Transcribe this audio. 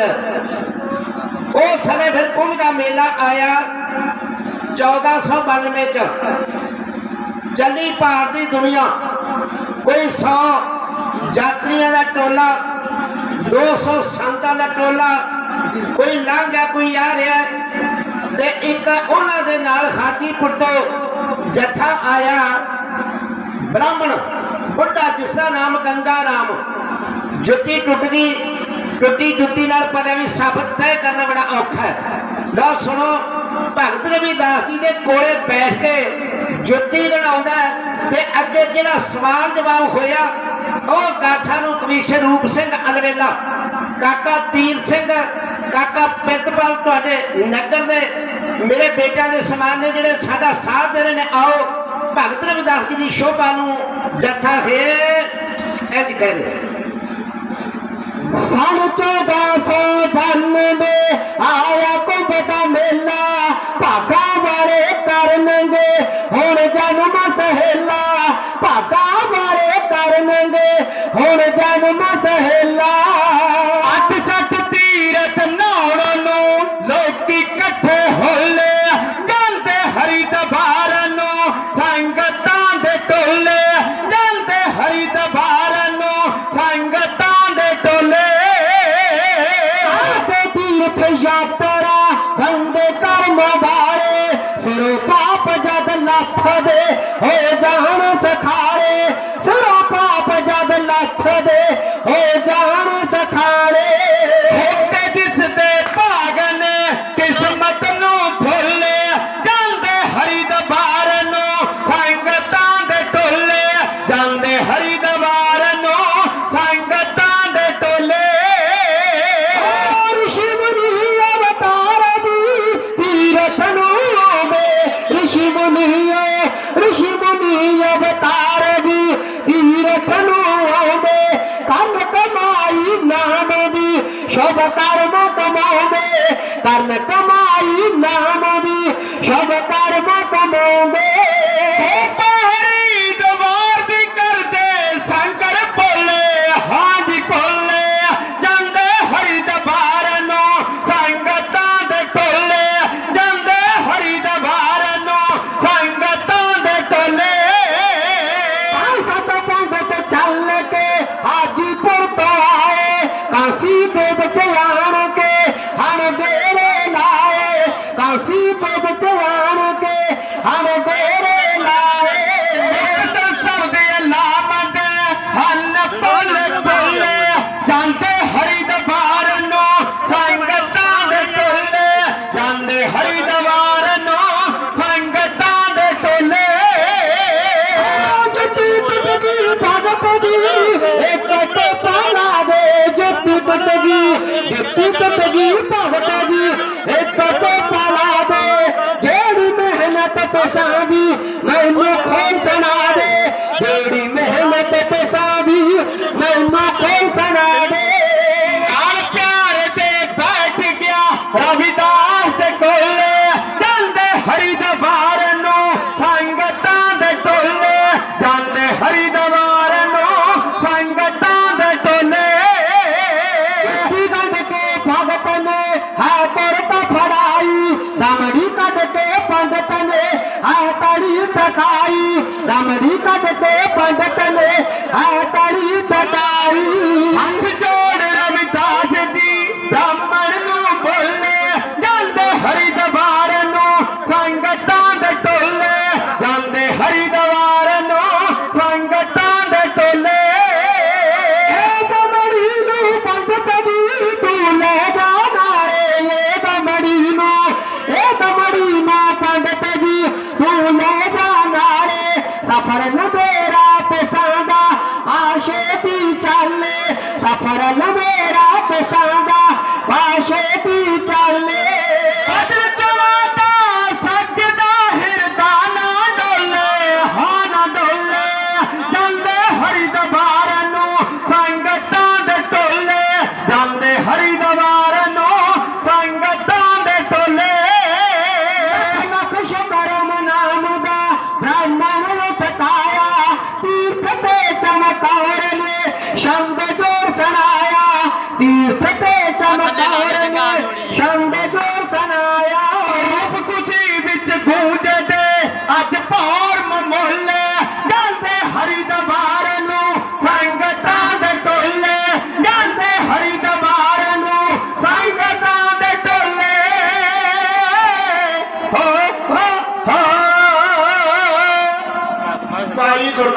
ਉਸ ਉਹ ਸਮੇਂ ਫਿਰ ਕੁੰਭ ਦਾ ਮੇਲਾ ਆਇਆ 1492 ਚ। ਚੱਲੀ ਭਾਰਤ ਦੀ ਦੁਨੀਆ, ਕੋਈ 100 ਯਾਤਰੀਆਂ ਦਾ ਟੋਲਾ 200 ਸੰਤਾਂ ਦਾ ਟੋਲਾ, ਕੋਈ ਲੰਘ ਕੋਈ ਆ ਰਿਹਾ ਤੇ ਇੱਕ ਉਹਨਾਂ ਦੇ ਨਾਲ ਹਾਜੀਪੁਰ ਤੋਂ ਜਥਾ ਆਇਆ, ਬ੍ਰਾਹਮਣ, ਬੁੱਢਾ ਜਿਸ ਦਾ ਨਾਮ ਗੰਗਾ ਰਾਮ, ਜੁੱਤੀ ਟੁੱਟ ਗਈ ਟੁੱਟੀ ਜੁੱਤੀ ਨਾਲ ਪਤਾ ਵੀ ਸਾਬਤ ਤੈਅ ਕਰਨਾ ਬੜਾ ਔਖਾ ਹੈ। ਲਓ ਸੁਣੋ, ਭਗਤ ਰਵਿਦਾਸ ਜੀ ਦੇ ਕੋਲੇ ਬੈਠ ਕੇ ਜੁੱਤੀ ਲੜਾਉਂਦਾ ਹੈ ਤੇ ਅੱਗੇ ਜਿਹੜਾ ਸਵਾਲ ਜਵਾਬ ਹੋਇਆ, ਉਹ ਗਾਥਾ ਨੂੰ ਕਵੀਸ਼ ਰੂਪ ਸਿੰਘ ਅਲਵੇਲਾ, ਕਾਕਾ ਤੀਰ ਸਿੰਘ, ਕਾਕਾ ਪਿੱਤਪਾਲ ਤੁਹਾਡੇ ਨਗਰ ਦੇ ਮੇਰੇ ਬੇਟਿਆਂ ਦੇ ਸਮਾਨ ਨੇ ਜਿਹੜੇ ਸਾਡਾ ਸਾਥ ਦੇ ਰਹੇ ਨੇ, ਆਓ ਭਗਤ ਰਵਿਦਾਸ ਜੀ ਦੀ ਸ਼ੋਭਾ ਨੂੰ ਜਥਾ ਹੈ, ਇੰਜ ਕਹਿ ਰਹੇ। ਸਨ ਚੌਦਾਂ ਸੌ ਬਾਨਵੇਂ ਆਇਆ ਕੁੰਭ ਦਾ ਮੇਲਾ, ਭਾਗਾ ਵਾਲੇ ਕਰਨਗੇ, ਹੁਣ ਜਨਮ ਸਹੇਲਾ, ਭਾਗਾ ਵਾਲੇ ਕਰਨਗੇ, ਹੁਣ ਜਨਮ ਸਹੇਲਾ। ਯਾਤਰਾ ਬੰਦੇ ਕਰਮ ਵਾਲੇ ਸਿਰੋਂ ਪਾਪ ਜਦ ਲੱਥ ਦੀ ਸ਼ੁਭ ਕਰਮ ਕਮਾਉਂਦੇ ਕੰਨ ਜਾਂਦੇ ਹਰੀ கடுத்து பண்டத்தை power.